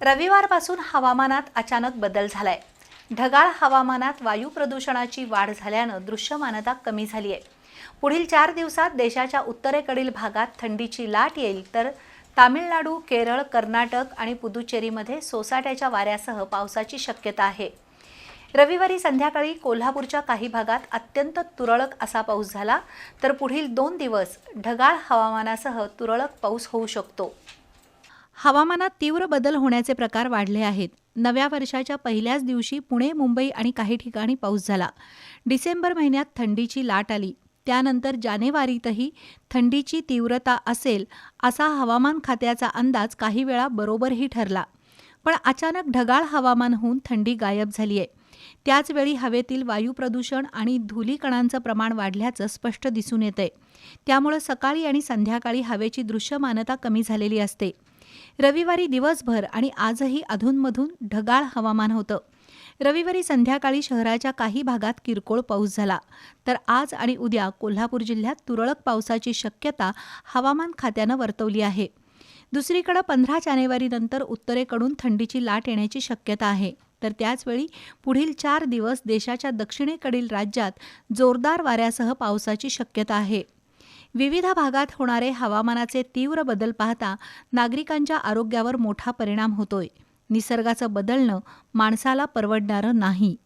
रविवारपासून हवामानात अचानक बदल झालाय. ढगाळ हवामानात वायू प्रदूषणाची वाढ झाल्यानं दृश्यमानता कमी झाली आहे पुढील चार दिवसात देशाच्या उत्तरेकडील भागात थंडीची लाट येईल तर तामिळनाडू केरळ कर्नाटक आणि पुदुचेरीमध्ये सोसाट्याच्या वाऱ्यासह पावसाची शक्यता आहे. रविवारी संध्याकाळी कोल्हापूरच्या काही भागात अत्यंत तुरळक असा पाऊस झाला तर पुढील दोन दिवस ढगाळ हवामानासह तुरळक पाऊस होऊ शकतो. हवामानात तीव्र बदल होण्याचे प्रकार वाढले आहेत. नव्या वर्षाच्या पहिल्याच दिवशी पुणे मुंबई आणि काही ठिकाणी पाऊस झाला. डिसेंबर महिन्यात थंडीची लाट आली. त्यानंतर जानेवारीतही थंडीची तीव्रता असेल असा हवामान खात्याचा अंदाज काही वेळा बरोबरही ठरला. पण अचानक ढगाळ हवामान होऊन थंडी गायब झाली आहे. त्याचवेळी हवेतील वायू प्रदूषण आणि धुलीकणांचं प्रमाण वाढल्याचं स्पष्ट दिसून येतंय. त्यामुळं सकाळी आणि संध्याकाळी हवेची दृश्यमानता कमी झालेली असते. रविवारी दिवसभर आणि आजही अधूनमधून ढगाळ हवामान होतं. रविवारी संध्याकाळी शहराच्या काही भागात किरकोळ पाऊस झाला. तर आज आणि उद्या कोल्हापूर जिल्ह्यात तुरळक पावसाची शक्यता हवामान खात्यानं वर्तवली आहे. दुसरीकडे पंधरा जानेवारीनंतर उत्तरेकडून थंडीची लाट येण्याची शक्यता आहे. तर त्याचवेळी पुढील चार दिवस देशाच्या दक्षिणेकडील राज्यात जोरदार वाऱ्यासह पावसाची शक्यता आहे. विविध भागात होणारे हवामानाचे तीव्र बदल पाहता नागरिकांच्या आरोग्यावर मोठा परिणाम होतोय. निसर्गाचं बदलणं माणसाला परवडणारं नाही.